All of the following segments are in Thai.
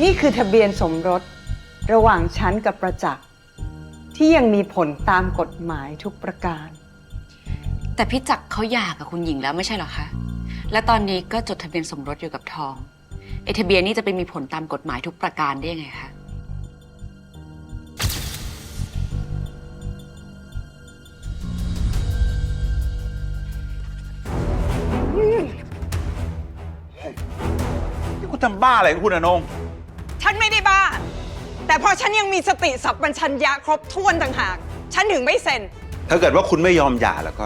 นี่คือทะเบียนสมรสระหว่างฉันกับประจักษ์ที่ยังมีผลตามกฎหมายทุกประการ แต่พี่จักรเขาหย่ากับคุณหญิงแล้วไม่ใช่เหรอคะ และตอนนี้ก็จดทะเบียนสมรสอยู่กับทองไอทะเบียนนี้จะไปมีผลตามกฎหมายทุกประการได้ยังไงคะ นี่คุณทำบ้าอะไรของคุณอนงฉั นไม่ได้บ้า แต่พอฉันยังมีสติสัพพัญญะครบถ้วนต่างหาก ฉันถึงไม่เซ็น ถ้าเกิดว่าคุณไม่ยอมหย่าแล้วก็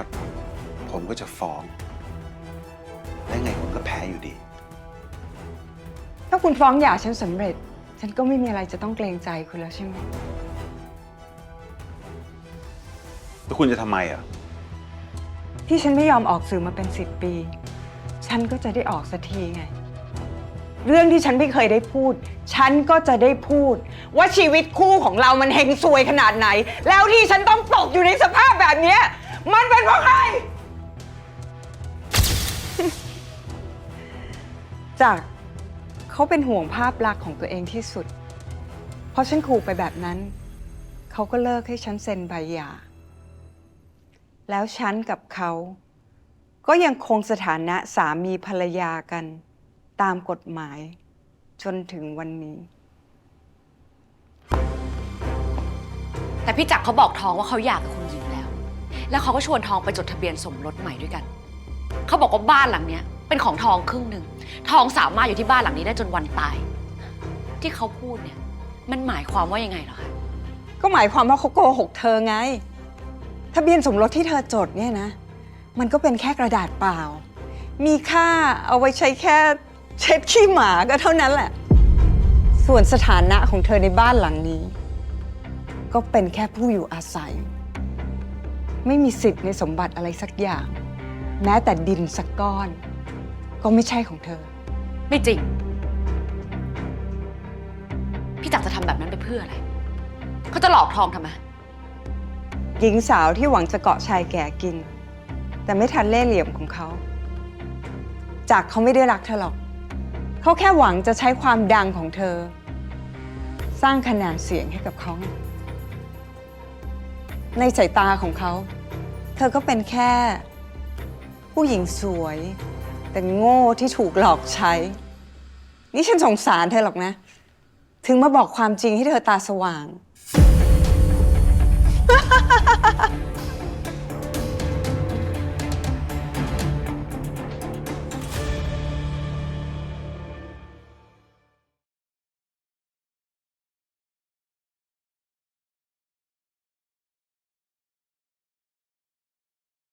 ผมก็จะฟ้อง และไงคุณก็แพ้อยู่ดี ถ้าคุณฟ้องหย่าฉันสำเร็จ ฉันก็ไม่มีอะไรจะต้องเกรงใจคุณแล้วใช่ไหม แล้วคุณจะทำไมอะ ที่ฉันไม่ยอมออกสื่อมาเป็นสิบปี ฉันก็จะได้ออกสักทีไง เรื่องที่ฉันไม่เคยได้พูด ฉันก็จะได้พูด ว่าชีวิตคู่ของเรามันเฮงซวยขนาดไหน แล้วที่ฉันต้องตกอยู่ในสภาพแบบเนี้ยมันเป็นเพราะใคร จากเขาเป็นห่วงภาพลักษณ์ของตัวเองที่สุด เพราะฉันขู่ไปแบบนั้น เขาก็เลิกให้ฉันเซ็นใบหย่า แล้วฉันกับเขา ก็ยังคงสถานะสามีภรรยากัน ตามกฎหมาย จนถึงวันนี้ แต่พี่จักรเขาบอกทองว่าเขาหย่ากับคุณหญิงแล้ว แล้วเขาก็ชวนทองไปจดทะเบียนสมรสใหม่ด้วยกัน เขาบอกว่าบ้านหลังเนี้ย เป็นของทองครึ่งหนึ่ง ทองสามารถอยู่ที่บ้านหลังนี้ได้จนวันตาย ที่เขาพูดเนี่ย มันหมายความว่ายังไงเหรอคะ ก็หมายความว่าเขาโกหกเธอไง ทะเบียนสมรสที่เธอจดเนี่ยนะ มันก็เป็นแค่กระดาษเปล่า มีค่าเอาไว้ใช้แค่ เช็ดขี้หมาก็เท่านั้นแหละ ส่วนสถานะของเธอในบ้านหลังนี้ ก็เป็นแค่ผู้อยู่อาศัย ไม่มีสิทธิ์ในสมบัติอะไรสักอย่าง แม้แต่ดินสักก้อน ก็ไม่ใช่ของเธอ ไม่จริง พี่จักรจะทำแบบนั้นไปเพื่ออะไร เขาจะหลอกทองทำไม หญิงสาวที่หวังจะเกาะชายแก่กิน แต่ไม่ทันเล่ห์เหลี่ยมของเขา จากเขาไม่ได้รักเธอหรอก เขาแค่หวังจะใช้ความดังของเธอ สร้างคะแนนเสียงให้กับเขา ในสายตาของเขา เธอก็เป็นแค่ ผู้หญิงสวย แต่โง่ที่ถูกหลอกใช้ นี่ฉันสงสารเธอหรอกนะ ถึงมาบอกความจริงให้เธอตาสว่าง